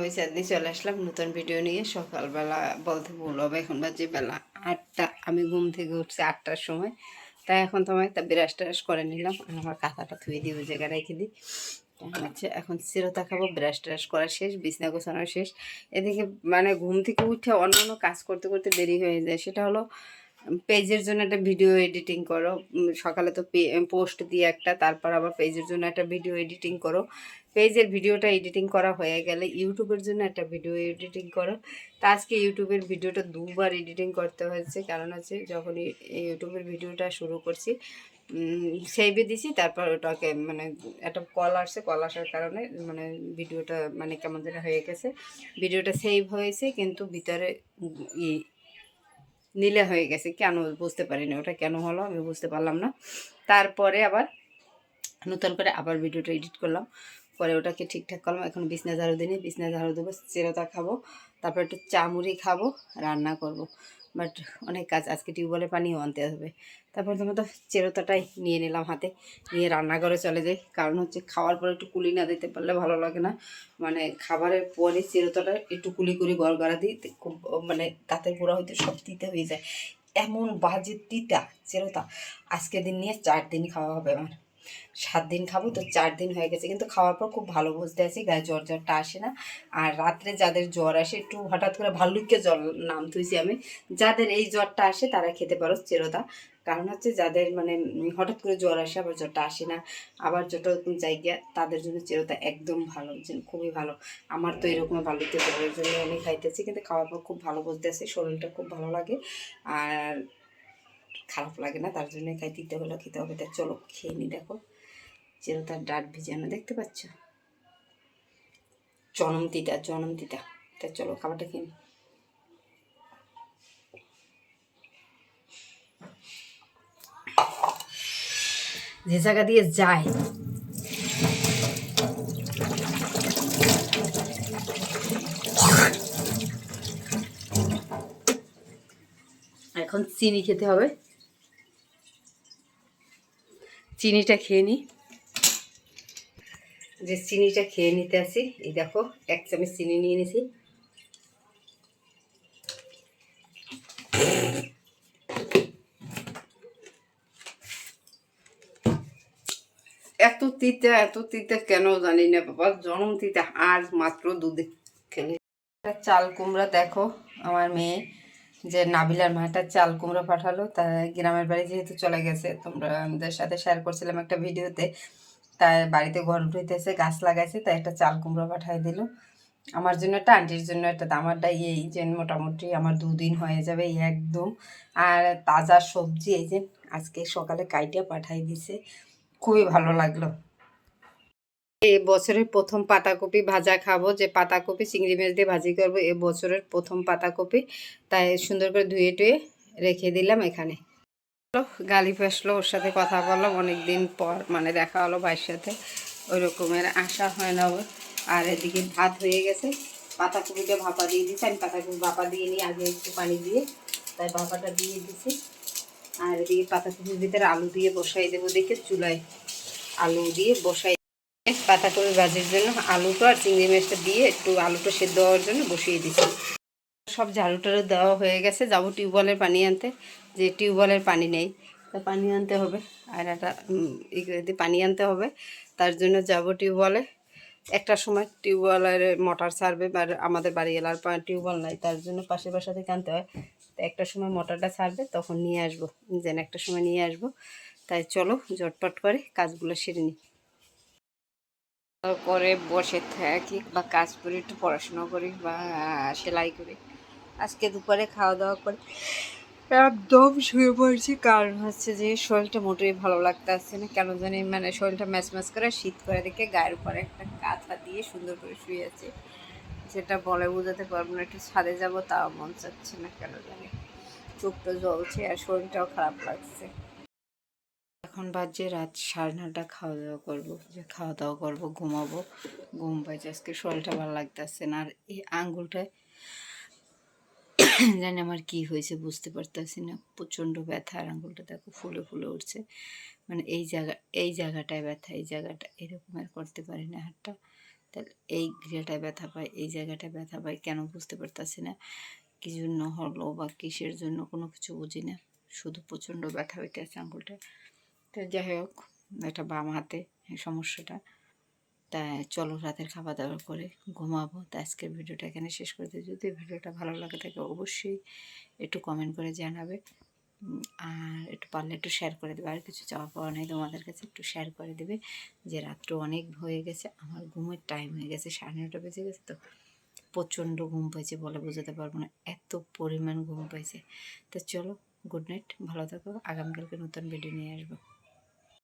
ওই চাঁদনি চলে আসলাম নতুন ভিডিও নিয়ে। সকালবেলা বলতে ভুল হবে, এখন বাজে বেলা আটটা। আমি ঘুম থেকে উঠছি আটটার সময়। তাই এখন তোমায় তা বিরাস টারাস করে নিলাম আমার কাঁথাটা ধুয়ে দিই ওই জায়গায় রেখে দিই। হচ্ছে এখন চিরতা খাব ব্রাশ ট্রাশ করা শেষ, বিছনা গোছানো শেষ। এদিকে মানে ঘুম থেকে উঠে অন্যান্য কাজ করতে করতে দেরি হয়ে যায়। সেটা হলো পেজের জন্য একটা ভিডিও এডিটিং করো। সকালে তো পোস্ট দিয়ে একটা, তারপর আবার পেজের জন্য একটা ভিডিও এডিটিং করো। পেজের ভিডিওটা এডিটিং করা হয়ে গেলে ইউটিউবের জন্য একটা ভিডিও এডিটিং করো। তা আজকে ইউটিউবের ভিডিওটা দুবার এডিটিং করতে হয়েছে। কারণ হচ্ছে যখন ইউটিউবের ভিডিওটা শুরু করছি সেভে দিছি, তারপর ওটাকে মানে একটা কল আসছে, কল আসার কারণে মানে ভিডিওটা মানে কেমন যেন হয়ে গেছে। ভিডিওটা সেভ হয়েছে, কিন্তু ভিতরে নীলে হয়ে গেছে। কেন বুঝতে পারিনি ওটা কেন হলো আমি বুঝতে পারলাম না। তারপরে আবার নতুন করে আবার ভিডিওটা এডিট করলাম। পরে ওটাকে ঠিকঠাক করলাম। এখন বিছনা ঝাড়ু দিনে বিছনা ঝাড়ু দেবো চেরোতা খাব, তারপর একটু চা মুড়ি খাব, রান্না করব। বাট অনেক কাজ, আজকে টিউবওয়েলের পানিও আনতে হবে। তারপর তোমার তো চেরোতাটাই নিয়ে নিলাম হাতে, নিয়ে রান্নাঘরে চলে যাই। কারণ হচ্ছে খাওয়ার পরে একটু কুলি না দিতে পারলে ভালো লাগে না। মানে খাবারের পরে চিরতাটা একটু কুলি করে গড়গড়া দিই খুব মানে তাতে গুঁড়া হইতে সব তিতে হয়ে যায়। এমন বাজে তিতা চিরতা আজকে দিন নিয়ে চার দিন খাওয়া হবে আমার। সাত দিন খাব, তো চার দিন হয়ে গেছে। কিন্তু খাওয়ার পর খুব ভালো বুঝতে আছি গায়ে জ্বর জ্বরটা আসে না। আর রাত্রে যাদের জ্বর আসে, একটু হঠাৎ করে ভাল্লুককে জ্বর নাম তুইছি আমি, যাদের এই জ্বরটা আসে, তারা খেতে পারো চিরতা কারণ হচ্ছে যাদের মানে হঠাৎ করে জ্বর আসে, আবার জ্বরটা আসে না, আবার যেটা জায়গা, তাদের জন্য চিরতা একদম ভালো খুবই ভালো। আমার তো এরকম ভালোতে জ্বরের জন্য আমি খাইতেছি, কিন্তু খাওয়ার পর খুব ভালো বুঝতেছি শরীরটা খুব ভালো লাগে। আর খারাপ লাগে না, তার জন্য খাইতে ইতে হলো খেতে হবে তাই চলো খেয়ে নি, দেখো। চিরতার ডাট ভিজানো দেখতে পাচ্ছ? জনমতিটা জনমতিটা তাই চলো খাবারটা খেয়ে নি। যে জায়গা দিয়ে যায়, এখন চিনি খেতে হবে। চিনিটা খেয়ে নিই যে চিনিটা খেয়ে নিতে আসি, এই দেখো, এক চামচ চিনি নিয়ে নিছি। এত তিতা, এত তিতে কেন জানি না বাবা, জনম তিতে, আজ মাত্র দুধে খেলে। চাল কুমড়া দেখো, আমার মেয়ে। যে নাবিলার মাটা চাল কুমড়ো পাঠালো। তা গ্রামের বাড়ি যেহেতু চলে গেছে তোমরা আমাদের সাথে শেয়ার করছিলাম একটা ভিডিওতে। তাই বাড়িতে ঘর উঠাইতেছে, গাছ লাগাইছে, তাই একটা চাল কুমড়ো পাঠাই দিল। আমার জন্য একটা আন্টির জন্য একটা দামারটা এই যে মোটামুটি আমার দুদিন হয়ে যাবে একদম। আর তাজা সবজি এই যে আজকে সকালে কাইটা পাঠাই দিছে, খুবই ভালো লাগল। এ বছরের প্রথম পাতাকপি ভাজা খাব। যে পাতাকপি চিংড়ি মাছ দিয়ে ভাজি করব, এ বছরের প্রথম পাতাকপি। তাই সুন্দর করে ধুয়ে টুয়ে রেখে দিলাম এখানে। গালি ফেসলো, ওর সাথে কথা বললাম। অনেক দিন পর মানে দেখা হলো ভাইয়ের সাথে। ওই রকমের আশা হয় না ওর। আর এদিকে ভাত হয়ে গেছে। পাতাকপিটা ভাপা দিয়ে দিচ্ছি আমি পাতাকপি ভাপা দিয়ে নিই আগে একটু পানি দিয়ে। তাই ভাপাটা দিয়ে দিছি। আর এদিকে পাতাকপির ভিতরে আলু দিয়ে বসাই দেবো দেখে চুলায়। আলু দিয়ে বসাই পাতাকপি ভাজির জন্য আলুটা আর চিংড়ি মাছটা দিয়ে একটু আলুটা সেদ্ধ হওয়ার জন্য বসিয়ে দিচ্ছি। সব ঝাড়ু টাড়ু দেওয়া হয়ে গেছে। যাব টিউবওয়েলের পানি আনতে, যে টিউবওয়েলের পানি নেই। তা পানি আনতে হবে। আর একটা দিয়ে পানি আনতে হবে। তার জন্য যাব টিউবওয়েলে। একটা সময় টিউবওয়েলের মোটর ছাড়বে বা আমাদের বাড়ি এলার টিউবওয়েল নাই। তার জন্য পাশের বাসা থেকে আনতে হয়। তো একটা সময় মোটরটা ছাড়বে, তখন নিয়ে আসব। যেন একটা সময় নিয়ে আসব। তাই চলো, ঝটপট করে কাজগুলো সেরে নিই। করে বসে থাকি বা কাজ করি, একটু পড়াশোনা করি বা সেলাই করি। আজকে দুপুরে খাওয়া দাওয়া করে একদম শুয়ে পড়ছি। কারণ হচ্ছে যে, শরীরটা মোটেই ভালো লাগতে আসছে না। কেন জানি মানে শরীরটা ম্যাচ ম্যাচ করে শীত করে দেখে গায়ের উপরে একটা কাঁথা দিয়ে সুন্দর করে শুয়ে আছে। যেটা বলে বোঝাতে পারব না, একটু ছাদে যাব তাও মন চাচ্ছে না, কেন জানি। চোখটা জ্বলছে আর শরীরটাও খারাপ লাগছে। এখন বাজে রাত সাড়ে নটা খাওয়া দাওয়া করব, যে খাওয়া দাওয়া করব, ঘুমাবো। ঘুম পাইছে, আজকে শরীরটা ভালো লাগতেছে না। আর এই আঙ্গুলটায় জানি আমার কি হয়েছে, বুঝতে পারতেছি না। প্রচণ্ড ব্যথা, আর আঙ্গুলটা দেখো ফুলে ফুলে উঠছে। মানে এই জায়গা, এই জায়গাটায় ব্যথা, এই জায়গাটা, এরকম আর করতে পারি না হাতটা। তাহলে এই গৃহটায় ব্যথা পায়, এই জায়গাটায় ব্যথা পায়, কেন বুঝতে পারতাছি না। কী জন্য হলো বা কিসের জন্য কোনো কিছু বুঝি না। শুধু প্রচণ্ড ব্যথা হইতেছে আঙুলটা তো যাই হোক, এটা বাম হাতে সমস্যাটা। তাই চলো রাতের খাওয়া দাওয়া করে ঘুমাবো। তা আজকের ভিডিওটা এখানে শেষ করে দিই। যদি ভিডিওটা ভালো লাগে থাকে অবশ্যই একটু কমেন্ট করে জানাবে। আর একটু পারলে একটু শেয়ার করে দেবে। আর কিছু চাওয়া পাওয়া নেই তোমাদের কাছে একটু শেয়ার করে দেবে যে রাত্র অনেক হয়ে গেছে, আমার ঘুমের টাইম হয়ে গেছে, সাড়ে নটা বেজে গেছে তো প্রচণ্ড ঘুম পাইছে বলে বোঝাতে পারব না। এত পরিমাণ ঘুম পাইছে। তো চলো গুড নাইট ভালো থাকো। আগামীকালকে নতুন ভিডিও নিয়ে আসব।